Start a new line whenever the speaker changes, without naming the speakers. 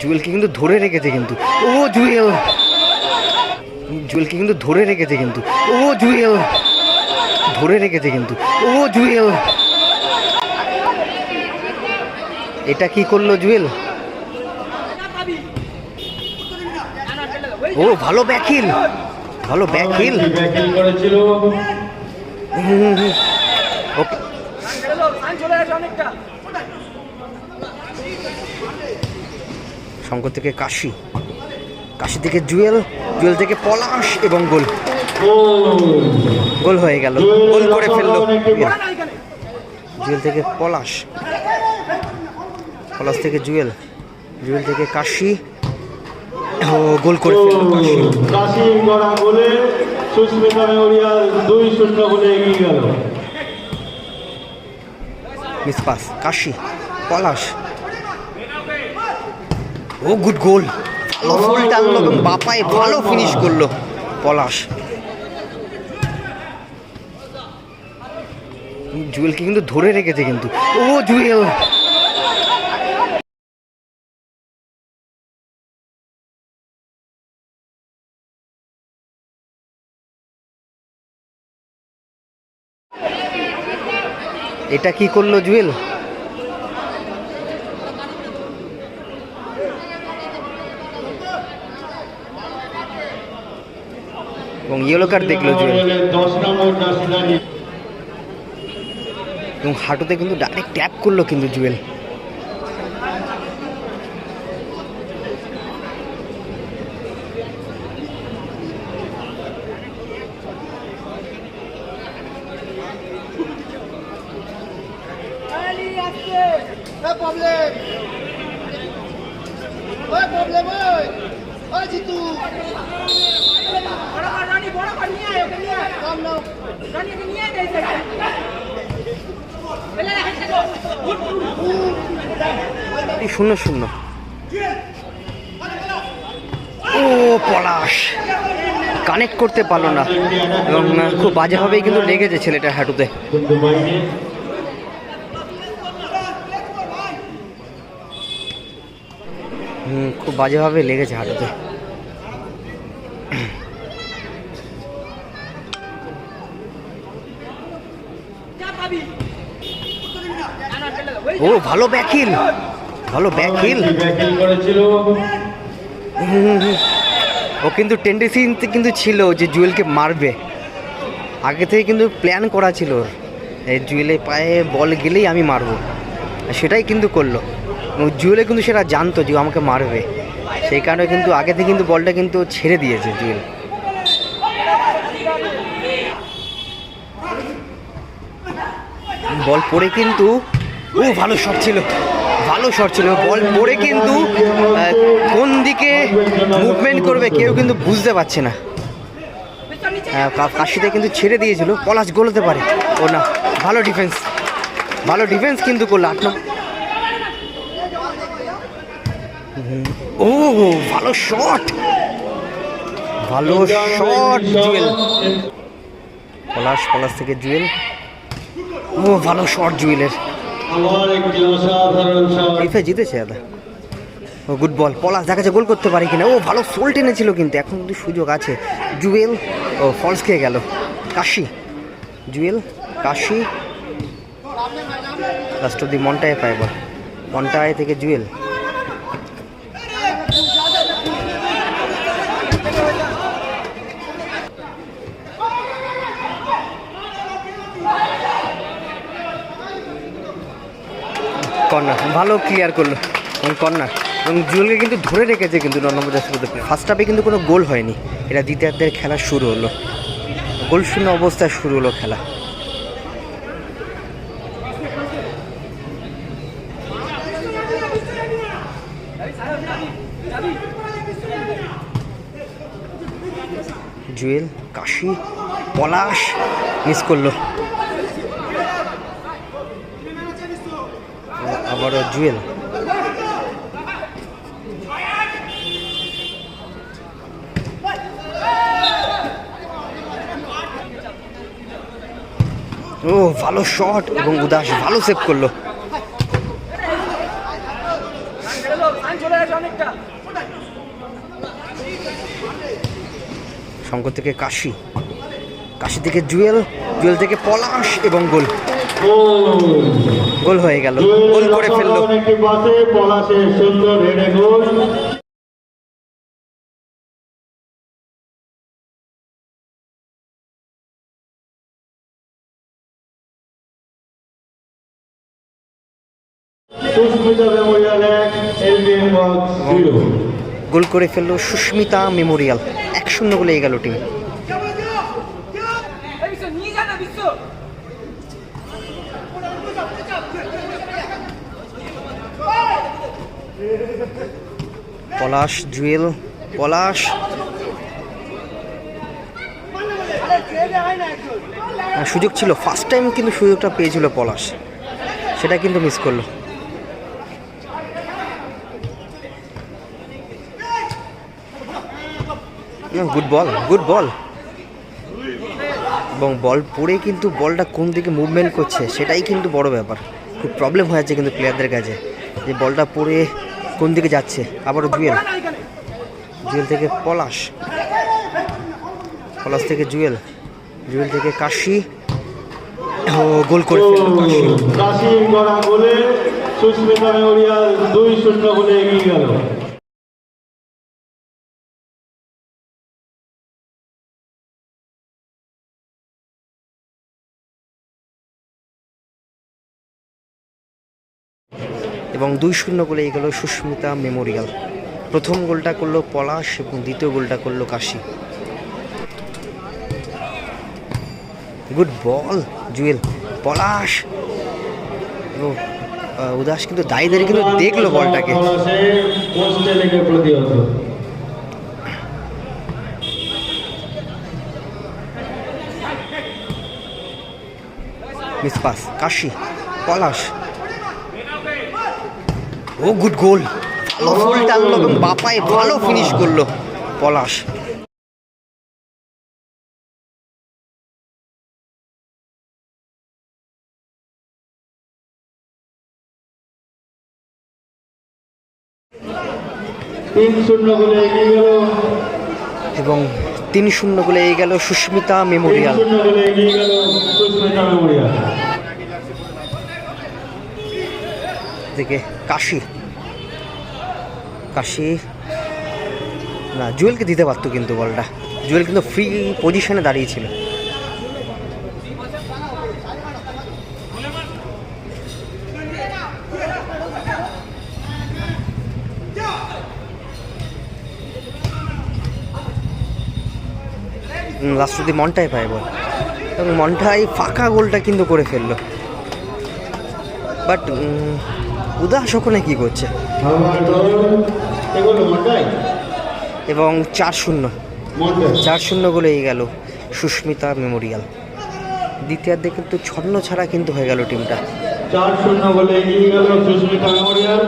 জুয়েলকে কিন্তু ধরে রেখেছে কিন্তু। ও জুয়েল। জুয়েলকে কিন্তু ধরে রেখেছে কিন্তু। ও জুয়েল। ধরে রেখেছে কিন্তু। ও জুয়েল। এটা কি করল জুয়েল? ও ভালো ব্যাকিল। ভালো ব্যাকিল।
ব্যাকিং
ওকে। শঙ্কর থেকে কাশি। কাশি থেকে জুয়েল জুয়েল থেকে পলাশ এবং গোল। গোল হয়ে গেল। গোল করে ফেলল। জুয়েল। থেকে পলাশ। পলাশ থেকে জুয়েল। জুয়েল থেকে কাশি। ও গোল করে ফেলল কাশি।
কাশি করা বলে সুস্মিতা মেমোরিয়াল দুই শূন্য বলে এগিয়ে গেল।
Miss pass. কাশি। পলাশ। ও গুড গোল ভালো ফুল টানলো এবং বাপায় ভালো ফিনিশ করল পলাশ। জুয়েলকে কিন্তু ধরে রেখেছে কিন্তু। ও, জুয়েল। এটা কি করল জুয়েল? এবং ইয়েলো কার্ড দেখল জুয়েল এবং হাঁটুতে কিন্তু ডাইরেক্ট ট্যাপ করল কিন্তু Jewel
No problem. No problem,
শূন্য শূন্য। ও পলাশ। কানেক্ট করতে পারল না। এবং খুব বাজেভাবেই কিন্তু লেগেছে ছেলেটা হাঁটুতে। খুব বাজেভাবে লেগেছে হাঁটুতে। ও, ভালো ব্যাকিল ভালো
ব্যাকিং করেছিল।
ও কিন্তু টেন্ডেন্সি কিন্তু ছিল যে জুয়েলকে মারবে। আগে থেকে কিন্তু প্ল্যান করা ছিল এই জুয়েলের পায়ে বল গেলেই আমি মারবো। সেটাই কিন্তু করল। জুয়েলে কিন্তু সেটা জানতো যে আমাকে মারবে। সেই কারণে কিন্তু আগে থেকে কিন্তু বলটা কিন্তু ছেড়ে দিয়েছে জুয়েল। বল পড়ে কিন্তু ও ভালো শট ছিল। ভালো শট ছিল। বল পড়ে কিন্তু কোন দিকে মুভমেন্ট করবে কেউ কিন্তু বুঝতে পারছে না। কাশিতে কিন্তু ছেড়ে দিয়েছিল, পলাশ গোলতে পারে। ও না, ভালো ডিফেন্স ভালো ডিফেন্স কিন্তু করল, আট ও, ভালো শট ভালো শট জুয়েল পলাশ পলাশ থেকে জুয়েল ও, ভালো শট জুয়েলের ফিফা জিতেছে দাদা। ও গুড বল পলাশ দেখা যাচ্ছে গোল করতে পারে কিনা। ও, ভালো সোল টেনেছিল কিন্তু। এখন কিন্তু সুযোগ আছে। জুয়েল, ও ফলস খেয়ে গেল। Kashi. Jewel, Kashi. Last of the মন্টায় পায় বল মন্টায় থেকে জুয়েল। কর্নার ভালো ক্লিয়ার করল। এবং কর্নার এবং জুয়েলকে কিন্তু ধরে রেখেছে কিন্তু ন নম্বর ফার্স্ট হাফে কিন্তু কোনো গোল হয়নি। এটা দ্বিতীয়ার্ধের খেলা শুরু হলো। গোল শূন্য অবস্থায় শুরু হলো খেলা। জুয়েল, কাশি, পলাশ মিস করল। আবারও জুয়েল। ও, ভালো শট এবং উদাস, ভালো সেভ করল। শঙ্কর থেকে কাশি। কাশি থেকে জুয়েল জুয়েল থেকে পলাশ এবং গোল।
গোল।
হয়ে গেল। গোল করে ফেলল।
একটি সুন্দর হেডে গোল।
গোল করে ফেলল সুস্মিতা মেমোরিয়াল। এক শূন্য গোলে গেল টিম
নিয়ে যা না বিশ্ব
পলাশ জুয়েল, পলাশ। সুযোগ ছিল। ফার্স্ট টাইম কিন্তু সুযোগটা পেয়েছিল পলাশ। সেটা কিন্তু মিস করল। গুড বল গুড বল এবং বল পড়ে কিন্তু বলটা কোন দিকে মুভমেন্ট করছে, সেটাই কিন্তু বড় ব্যাপার। খুব প্রবলেম হয়ে যাচ্ছে কিন্তু প্লেয়ারদের কাছে। যে বলটা পড়ে কোন দিকে যাচ্ছে? আবারও জুয়েল। জুয়েল থেকে পলাশ। পলাশ থেকে জুয়েল। জুয়েল থেকে কাশি। ও গোল করে কাশি।
গোলে সুস্মিতা মেমোরিয়াল দুই শূন্য গোলে এগিয়ে গেল।
এবং দুই শূন্য গোলে এগেল সুস্মিতা মেমোরিয়াল। প্রথম গোলটা করল পলাশ এবং দ্বিতীয় গোলটা করল কাশি। Good ball, Jewel. পলাশ উদাস কিন্তু দায়ীদের কিন্তু দেখল বলটাকে।
পলাশে পোস্টে লেগে প্রতিহত
মিস পাস, কাশি, পলাশ। ও গুড গোল। ভালো ফুল টানলো এবং বাপায় ভালো ফিনিশ করল। পলাশ।
তিন শূন্য গোলে এগিয়ে গেল।
এবং তিন শূন্য গোলে এগিয়ে গেল সুস্মিতা মেমোরিয়াল
শূন্য গোলে এগিয়ে গেল সুস্মিতা মেমোরিয়াল
থেকে কাশি। কাশি। না, জুয়েলকে দিতে পারতো কিন্তু বলটা। জুয়েল কিন্তু ফ্রি পজিশনে দাঁড়িয়েছিল লাস্ট যদি মনটাই পায় বল। এবং মনটাই ফাঁকা গোলটা কিন্তু করে ফেলল। বাট উদাস ওখানে কী করছে? এবং চার শূন্য। চার শূন্য গোলে এই গেল সুস্মিতা মেমোরিয়াল। দ্বিতীয়ার্ধে কিন্তু ছন্ন ছাড়া কিন্তু হয়ে গেল টিমটা।
চার শূন্য গোলে এগিয়ে গেল সুস্মিতা মেমোরিয়াল।